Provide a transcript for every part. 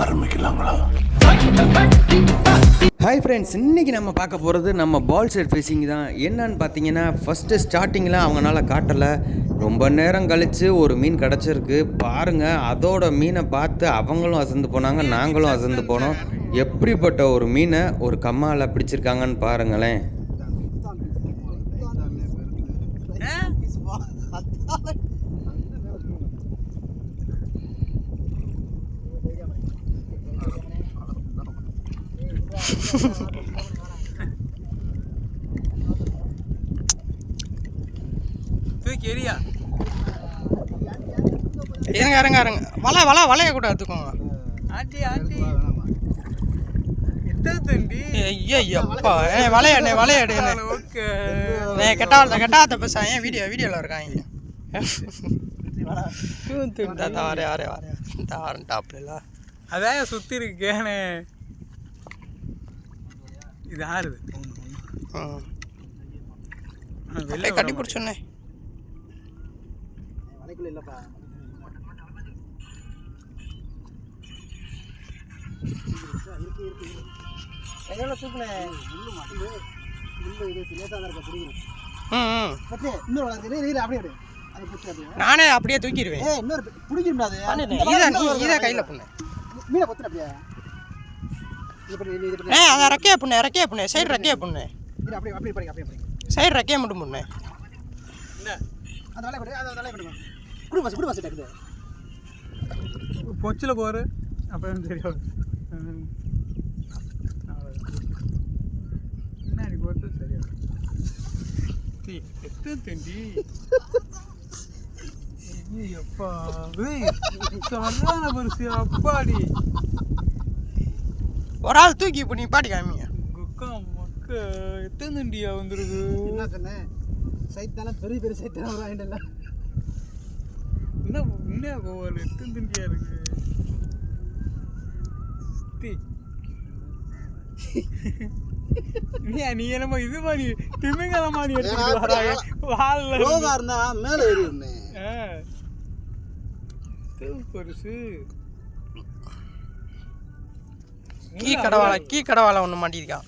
ஆரம்பிக்கலாங்களா? Hi friends இன்றைக்கி நம்ம பார்க்க போகிறது நம்ம பால் செட் ஃபிஷிங் தான். என்னன்னு பார்த்தீங்கன்னா ஃபஸ்ட்டு ஸ்டார்டிங்கில் அவங்களால காட்டலை. ரொம்ப நேரம் கழித்து ஒரு மீன் கிடச்சிருக்கு. பாருங்கள் அதோட மீனை பார்த்து அவங்களும் அசந்து போனாங்க நாங்களும் அசந்து போனோம். எப்படிப்பட்ட ஒரு மீனை ஒரு கம்மாவில் பிடிச்சிருக்காங்கன்னு பாருங்களேன். தூக்கி எரியா இருங்க இருங்க இருங்க வலை வலை வலைய கூட எடுத்துக்கோங்க. ஆண்டி ஆண்டி ஐயோ எப்பா ஏ வலைய எடு ஓகே. கெட்டாத கெட்டாத பேச ஏன் வீடியோ வீடியோவில் இருக்காங்க? தாரே ஆரே டாப்ல அதான் சுத்தி இருக்கேனே. இது ஆறுது ம் வெளில அப்படியே கட்டி பிடிச்சோன்னே ம் ம் நானே அப்படியே தூக்கிடுவேன். இதை நீ இதை கையில் பண்ணு. ஏ அதை ரெக்கையா பண்ணு ரெக்கையா பண்ணு சைடு ரெக்கையா பண்ணு. சைடு ரெக்கையா மட்டும் பண்ணு. பொச்சில் போரு அப்புறம் தெரியும் ம். அவ்வளவுதான். தீ, எத்தனை தண்டி? ஒரு ஆள் தூக்கி இப்போ நீ பாடி காமிங்க குக்கா மக்க எத்தனை தண்டியா வந்துருக்கு? பெரிய பெரிய சைத்தான வாங்கிட்டல என்ன என்ன கோவல் எத்தனை தண்டியா இருக்கு. நீ என்னமோ இது மாதிரி திமிங்கல மாதிரி எடுத்துட்டு வராங்க. வால்ல ரோகா இருந்தா மேல பெருசு. கீ கடவாளை கீ கடவாளை ஒன்று மாட்டியிருக்கான்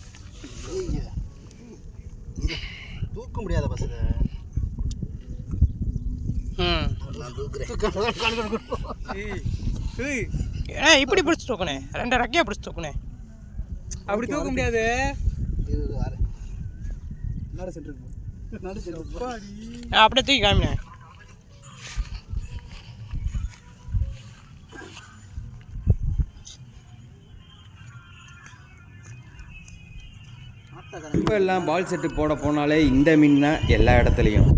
ஐயா. தூக்க முடியாத பஸ் ம். நான் தூக்குறேன். இப்படி பிடிச்சி தூக்குனே. ரெண்டு ரெக்கையா பிடிச்சி தூக்குனே. அப்படி தூக்க முடியாது. அப்படியே தூக்கி காமினே இப்போ எல்லாம் பால் செட்டு போட போனாலே இந்த மீன் தான் எல்லா இடத்துலையும்.